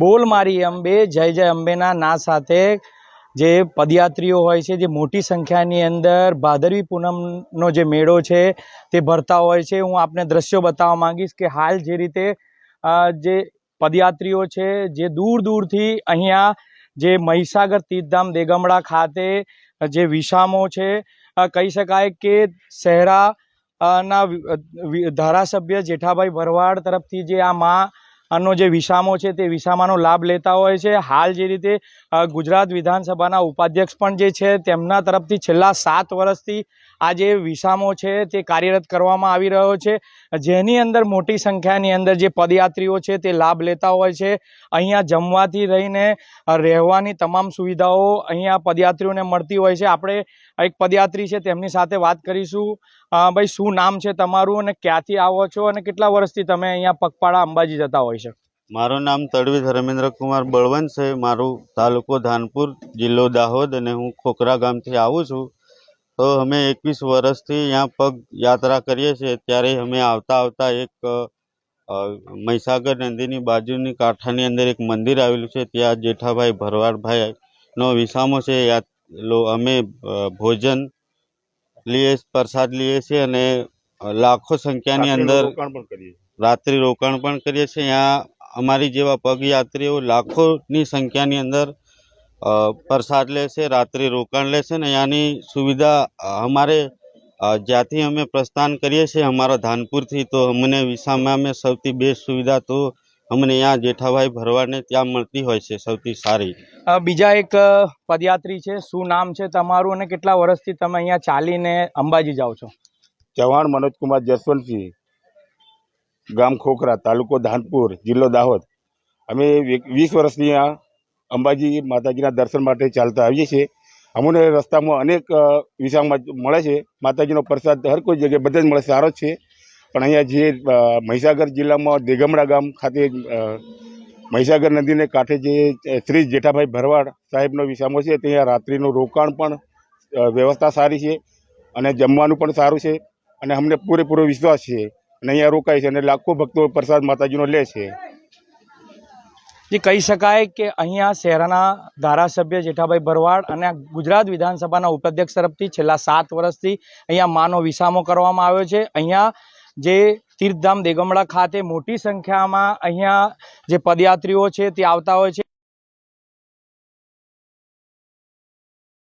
બોલ મારી અંબે, જય જય અંબેના ના સાથે જે પદયાત્રીઓ હોય છે, જે મોટી સંખ્યાની અંદર ભાદરવી પૂનમનો જે મેળો છે, તે ભરતા હોય છે. હું આપને દ્રશ્યો બતાવવા માંગીશ કે હાલ જે રીતે જે પદયાત્રીઓ છે, જે દૂર દૂરથી અહીંયા જે મહીસાગર તીર્થધામ દેગમડા ખાતે જે વિસામો છે કહી શકાય કે શહેરા ના વિ- વિ- ધારાસભ્ય જેઠાભાઈ ભરવાડ તરફથી જે આ મા આનો જે વિસામો છે તે વિસામાનો લાભ લેતા હોય છે. હાલ જે રીતે ગુજરાત વિધાનસભાના ઉપાધ્યક્ષ પણ જે છે, તેમના તરફથી છેલ્લા સાત વર્ષથી આ જે વિસામો છે તે કાર્યરત કરવામાં આવી રહ્યો છે. જેની અંદર મોટી સંખ્યાની અંદર જે પદયાત્રીઓ છે તે લાભ લેતા હોય છે. અહીંયા જમવાથી રહીને રહેવાની તમામ સુવિધાઓ અહીંયા પદયાત્રીઓને મળતી હોય છે. આપણે એક પદયાત્રી છે તેમની સાથે વાત કરીશું. ભાઈ, શું નામ છે તમારું અને ક્યાંથી આવો છો અને કેટલા વર્ષથી તમે અહીંયા પગપાળા અંબાજી જતા હોય છે? મારું નામ તડવી ધર્મેન્દ્ર કુમાર બળવંત છે. મારું તાલુકો ધાનપુર જિલ્લો દાહોદ અને હું ખોખરા ગામથી આવું છું. તો અમે એકવીસ વર્ષથી અહીંયા પગ યાત્રા કરીએ છીએ. ત્યારે અમે આવતા આવતા એક મહીસાગર નદીની બાજુની કાંઠાની અંદર એક મંદિર આવેલું છે. ત્યાં જેઠાભાઈ ભરવાડભાઈ નો વિસામો છે. અમે ભોજન લઈએ પ્રસાદ લઈએ છીએ અને લાખો સંખ્યાની અંદર રાત્રિ રોકાણ પણ કરીએ છીએ. અહીંયા અમારી જેવા પગયાત્રીઓ લાખોની સંખ્યાની અંદર પ્રસાદ લે છે રાત્રિ રોકાણ લે છે ને અહીંયાની સુવિધા અમારે જ્યાંથી અમે પ્રસ્થાન કરીએ છીએ અમારા ધાનપુરથી તો અમને વિસામાં અમે સૌથી બેસ્ટ સુવિધા તો અમને અહીંયા જેઠાભાઈ ભરવાડને ત્યાં મળતી હોય છે સૌથી સારી. બીજા એક પદયાત્રી છે શું નામ છે તમારું અને કેટલા વર્ષથી તમે અહીંયા ચાલીને અંબાજી જાઓ છો? ચૌહાણ મનોજકુમાર જસવંતસિંહ ગામ ખોખરા તાલુકો ધાનપુર જિલ્લો દાહોદ. અમે વી- વીસ વર્ષથી આ અંબાજી માતાજીના દર્શન માટે ચાલતા આવીએ છીએ. અમને રસ્તામાં અનેક વિસામાં મળે છે. માતાજીનો પ્રસાદ હર કોઈ જગ્યાએ બધે જ મળે, સારો છે. પણ અહીંયા જે મહીસાગર જિલ્લામાં દેગમડા ગામ ખાતે મહીસાગર નદીને કાંઠે જે શ્રી જેઠાભાઈ ભરવાડ સાહેબનો વિસામો છે, ત્યાં રાત્રિનું રોકાણ પણ વ્યવસ્થા સારી છે અને જમવાનું પણ સારું છે અને અમને પૂરેપૂરો વિશ્વાસ છે અને અહીંયા રોકાય છે અને લાખો ભક્તો પ્રસાદ માતાજીનો લે છે. જે કહી શકાય કે અહીંયા શહેરના ધારાસભ્ય જેઠાભાઈ ભરવાડ અને ગુજરાત વિધાનસભાના ઉપાધ્યક્ષ તરફથી છેલ્લા સાત વર્ષથી અહીંયા માનો વિસામો કરવામાં આવ્યો છે. અહીંયા જે તીર્થધામ દેગમડા ખાતે મોટી સંખ્યામાં અહીંયા જે પદયાત્રીઓ છે તે આવતા હોય છે.